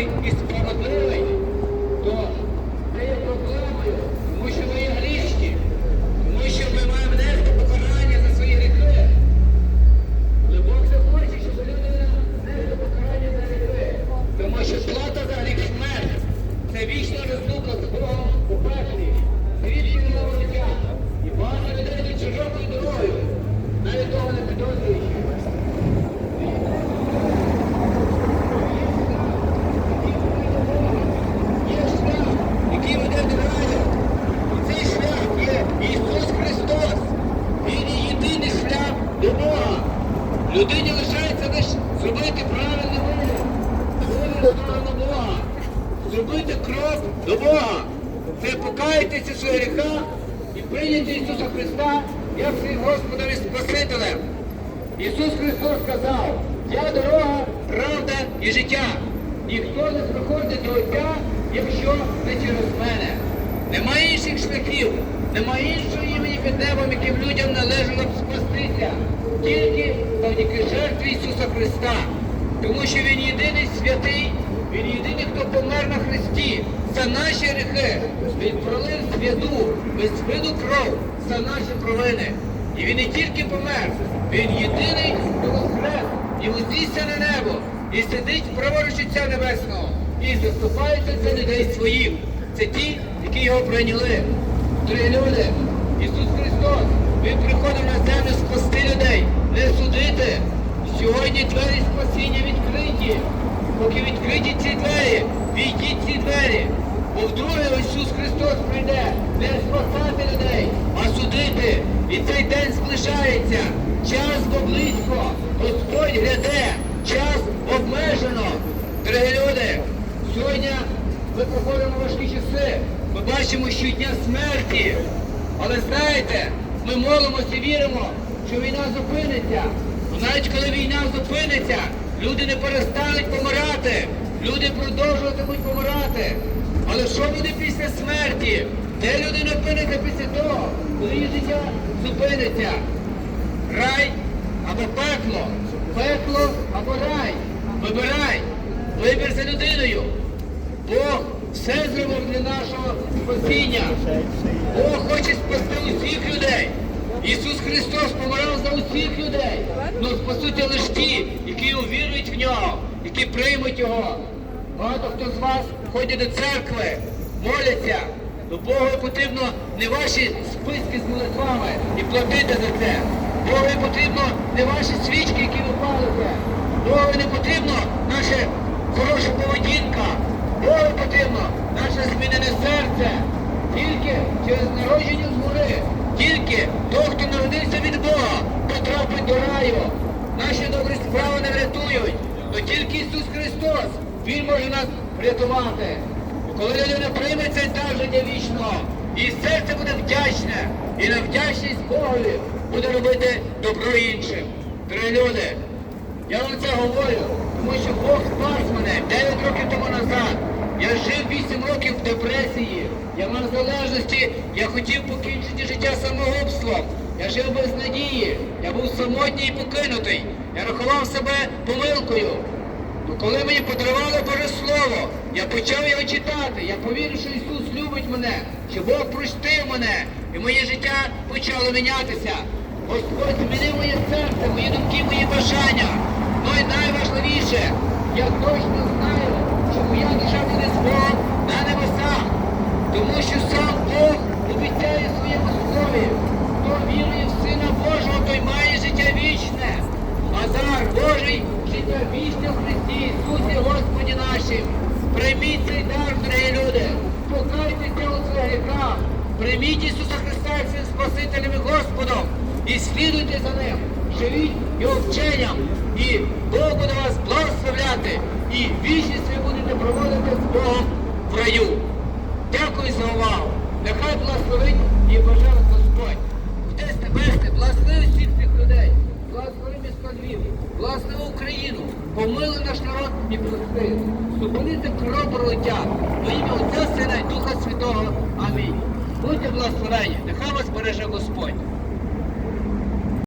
є і справедливий, то це є проблемою, тому що ми є грішні, тому що ми маємо нести покарання за свої гріхи. Але Бог не хоче, щоб людина несли покарання за гріхи. Тому що плата за гріх смерть це вічна розлука з Богом у пеклі, світлі нового життя. І багато людей широкою дорогою, навіть того не підозрюючи. Є шлях, який веде до раю. І цей шлях є Ісус Христос. Він є єдиний шлях до Бога. Людині лишається лише зробити правильний вибір, вибір сторону Бога, зробити крок до Бога. Це покаятися в своїх гріхах і прийняти Ісуса Христа як своїм Господом і Спасителем. Ісус Христос сказав, я дорога, правда і життя. Ніхто не приходить до Отця, якщо не через мене. Немає інших шляхів, немає іншого імені під небом, яким людям належало б спастися. Тільки завдяки жертві Ісуса Христа. Тому що Він єдиний святий, Він єдиний, хто помер на Христі за наші гріхи. Він пролив святу, безвину кров за наші провини. І він не тільки помер, він єдиний, хто воскрес і вознісся на небо, і сидить праворуч Отця Небесного, і заступається за людей своїх. Це ті, які його прийняли. Дорогі люди, Ісус Христос, Він приходив на землю спасти людей, не судити. Сьогодні двері спасіння відкриті. Поки відкриті ці двері, війдіть ці двері. Бо вдруге Ісус Христос прийде не спасати людей, а судити. І цей день зближається. Час бо близько. Господь гряде. Час обмежено. Дорогі люди, сьогодні ми проходимо важкі часи. Ми бачимо щодня смерті. Але знаєте, ми молимося і віримо, що війна зупиниться. Навіть коли війна зупиниться, люди не перестануть помирати. Люди продовжуватимуть помирати. Але що буде після смерті? Де людина опиниться після того, коли її життя зупиниться? Рай або пекло, пекло або рай. Вибирай. Вибір за людиною. Бог все зробив для нашого спасіння. Бог хоче спасти усіх людей. Ісус Христос помирав за усіх людей. Ну, суті, лише ті, які увірують в нього, які приймуть його. Багато хто з вас ходять до церкви, моляться. До Богу потрібно не ваші списки з молитвами і платити за це. Богу потрібно не ваші свічки, які ви палите. Богу не потрібно наша хороша поведінка. Богу потрібно наше змінене серце. Тільки через народження згори, тільки той, хто народився від Бога, потрапить до раю. Наші добрі справи не врятують, то тільки Ісус Христос, Він може нас врятувати. Коли людина прийме цей дар життя вічного, і серце буде вдячне, і на вдячність Богові буде робити добро іншим. Дорогі люди, я вам це говорю, тому що Бог спас мене 9 років тому назад. Я жив 8 років в депресії. Я мав залежності, я хотів покінчити життя самогубством. Я жив без надії, я був самотній і покинутий. Я рахував себе помилкою. Коли мені подарувало Боже Слово, я почав його читати. Я повірив, що Ісус любить мене, що Бог простив мене, і моє життя почало мінятися. Господь змінив моє серце, мої думки, мої бажання. Ну і найважливіше, я точно знаю, що моя душа буде з Богом на небесах. Тому що сам Бог обіцяє в своєму слові, хто вірує в Сина Божого, той має життя вічне. А дар Божий життя вічне в Христі Ісусі Господі нашим. Прийміть цей дар, дорогі люди, покайтеся у своїх гріхах, прийміть Ісуса Христа своїм Спасителем і Господом і слідуйте за Ним, живіть Його вченням, і Бог буде вас благословляти, і вічність ви будете проводити з Богом в раю. Дякую за увагу. Нехай благословить і бажає Господь. Десь тебе, благослови всіх власного міста Львів, власне Україну, помили наш народ і прости. Зупинити кров пролиття во ім'я Отця Сина і Духа Святого. Амінь. Будьте благословені, нехай вас береже Господь.